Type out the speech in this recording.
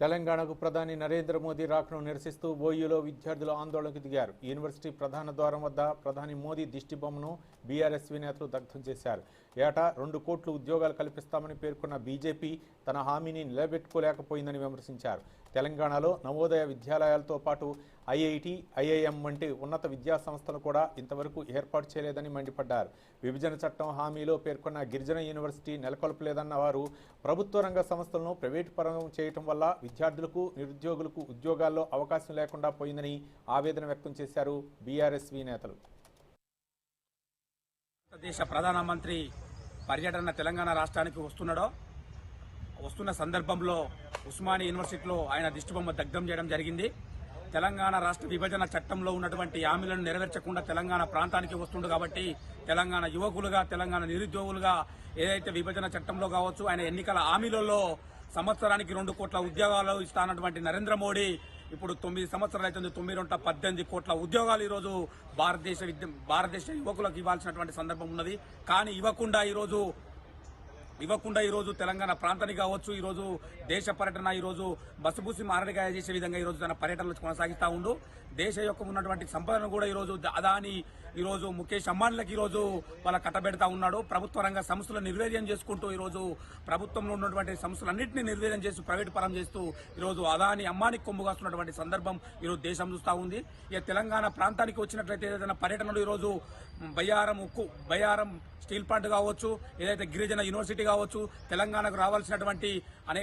తెలంగాణకు ప్రధాని నరేంద్ర మోదీ రాకను నిరసిస్తూ ఓయూలో విద్యార్థులు ఆందోళనకు దిగారు. యూనివర్సిటీ ప్రధాన ద్వారం వద్ద ప్రధాని మోదీ దిష్టి బొమ్మను నేతలు దగ్ధం చేశారు. ఏటా రెండు కోట్లు ఉద్యోగాలు కల్పిస్తామని పేర్కొన్న బీజేపీ తన హామీని నిలబెట్టుకోలేకపోయిందని విమర్శించారు. తెలంగాణలో నవోదయ విద్యాలయాలతో పాటు ఐఐటి ఐఐఎం వంటి ఉన్నత విద్యా సంస్థలు కూడా ఇంతవరకు ఏర్పాటు చేయలేదని మండిపడ్డారు. విభజన చట్టం హామీలో పేర్కొన్న గిరిజన యూనివర్సిటీ నెలకొల్పలేదన్న వారు ప్రభుత్వ రంగ సంస్థలను ప్రైవేటు పరం చేయటం వల్ల విద్యార్థులకు నిరుద్యోగులకు ఉద్యోగాల్లో అవకాశం లేకుండా పోయిందని ఆవేదన వ్యక్తం చేశారు బీఆర్ఎస్వి నేతలు. భారతదేశ ప్రధానమంత్రి పర్యటన తెలంగాణ రాష్ట్రానికి వస్తున్నాడో వస్తున్న సందర్భంలో ఉస్మానియా యూనివర్సిటీలో ఆయన దిష్టిబొమ్మ దగ్ధం చేయడం జరిగింది. తెలంగాణ రాష్ట్ర విభజన చట్టంలో ఉన్నటువంటి హామీలను నెరవేర్చకుండా తెలంగాణ ప్రాంతానికి వస్తుండు కాబట్టి తెలంగాణ యువకులుగా తెలంగాణ నిరుద్యోగులుగా ఏదైతే విభజన చట్టంలో కావచ్చు ఆయన ఎన్నికల హామీలలో సంవత్సరానికి రెండు కోట్ల ఉద్యోగాలు ఇస్తానటువంటి నరేంద్ర మోడీ ఇప్పుడు తొమ్మిది సంవత్సరాలు అవుతుంది తొమ్మిది వంట పద్దెనిమిది కోట్ల ఉద్యోగాలు ఈరోజు భారతదేశ విద్య భారతదేశ యువకులకు ఇవ్వాల్సినటువంటి సందర్భం ఉన్నది. కానీ ఇవ్వకుండా ఈరోజు ఇవ్వకుండా ఈరోజు తెలంగాణ ప్రాంతానికి కావచ్చు ఈరోజు దేశ పర్యటన ఈరోజు బస్సుబూసి మారడిగా చేసే విధంగా ఈరోజు తన పర్యటనలు కొనసాగిస్తూ ఉండు. దేశ యొక్క ఉన్నటువంటి సంపదను కూడా ఈరోజు అదాని ఈరోజు ముఖేష్ అంబానీలకు ఈరోజు వాళ్ళ కట్టబెడతా ఉన్నాడు. ప్రభుత్వ రంగ సంస్థలు నిర్వీర్యం చేసుకుంటూ ఈరోజు ప్రభుత్వంలో ఉన్నటువంటి సంస్థలన్నింటినీ నిర్వీర్యం చేస్తూ ప్రైవేట్ పరం చేస్తూ ఈరోజు అదాని అమ్మానికి కొమ్ము కాస్తున్నటువంటి సందర్భం ఈరోజు దేశం చూస్తూ ఉంది. ఇక తెలంగాణ ప్రాంతానికి వచ్చినట్లయితే ఏదైనా పర్యటనలు ఈరోజు బయ్యారం ఉక్కు బయ్యారం స్టీల్ ప్లాంట్ కావచ్చు ఏదైతే గిరిజన యూనివర్సిటీ కావచ్చు తెలంగాణకు రావాల్సినటువంటి అనేక